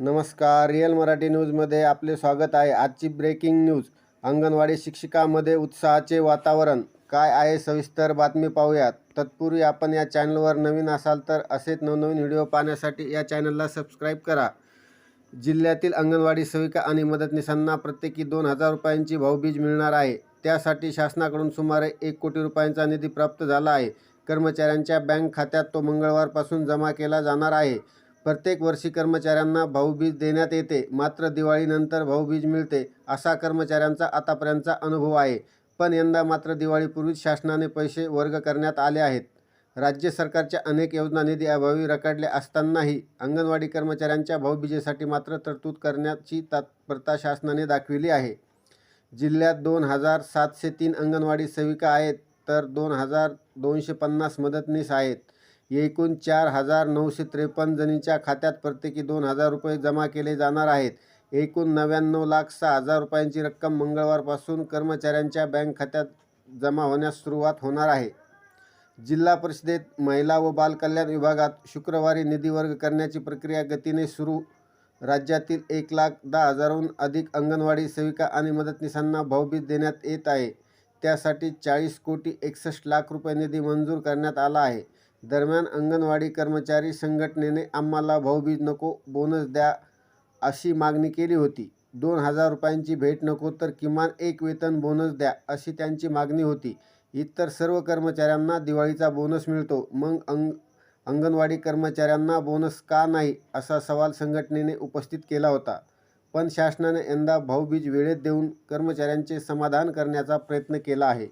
नमस्कार रिअल मराठी न्यूजमध्ये आपले स्वागत आहे. आजची ब्रेकिंग न्यूज अंगणवाडी शिक्षिकामध्ये उत्साहाचे वातावरण. काय आहे सविस्तर बातमी पाहूयात. तत्पूर्वी आपण या चॅनलवर नवीन असाल तर असेच नवनवीन व्हिडिओ पाहण्यासाठी या चॅनलला सबस्क्राईब करा. जिल्ह्यातील अंगणवाडी सेविका आणि मदतनीसांना प्रत्येकी दोन हजार रुपयांची भाऊबीज मिळणार आहे. त्यासाठी शासनाकडून सुमारे एक कोटी रुपयांचा निधी प्राप्त झाला आहे. कर्मचाऱ्यांच्या बँक खात्यात तो मंगळवारपासून जमा केला जाणार आहे. प्रत्येक वर्षी कर्मचाऱ्यांना भाऊबीज देण्यात येते. मात्र दिवाळीनंतर भाऊबीज मिळते असा कर्मचाऱ्यांचा आतापर्यंतचा अनुभव आहे. पण यंदा मात्र दिवाळीपूर्वीच शासनाने पैसे वर्ग करण्यात आले आहेत. राज्य सरकारच्या अनेक योजना निधी अभावी रखडल्या असतानाही अंगणवाडी कर्मचाऱ्यांच्या भाऊबीजेसाठी मात्र तरतूद करण्याची तत्परता शासनाने दाखविली आहे. जिल्ह्यात दोन हजार सातशे तीन अंगणवाडी सेविका आहेत तर दोन हजार दोनशे पन्नास मदतनीस आहेत. एकूण चार हजार नऊशे त्रेपन्न जणींच्या खात्यात प्रत्येकी दोन हजार रुपये जमा केले जाणार आहेत. एकूण नव्याण्णव लाख सहा हजार रुपयांची रक्कम मंगळवारपासून कर्मचाऱ्यांच्या बँक खात्यात जमा होण्यास सुरुवात होणार आहे. जिल्हा परिषदेत महिला व बालकल्याण विभागात शुक्रवारी निधी वर्ग करण्याची प्रक्रिया गतीने सुरू. राज्यातील एक लाख दहा हजारहून अधिक अंगणवाडी सेविका आणि मदतनीसांना भाऊबीज देण्यात येत आहे. त्यासाठी चाळीस कोटी एकसष्ट लाख रुपये निधी मंजूर करण्यात आला आहे. दरम्यान अंगणवाडी कर्मचारी संघटनेने आम्हाला भाऊबीज नको बोनस द्या अशी मागणी केली होती. दोन हजार रुपयांची भेट नको तर किमान एक वेतन बोनस द्या अशी त्यांची मागणी होती. इतर सर्व कर्मचाऱ्यांना दिवाळीचा बोनस मिळतो. मग अंग अंगणवाडी कर्मचाऱ्यांना बोनस का नाही असा सवाल संघटनेने उपस्थित केला होता. पण शासनाने यंदा भाऊबीज वेळेत देऊन कर्मचाऱ्यांचे समाधान करण्याचा प्रयत्न केला आहे.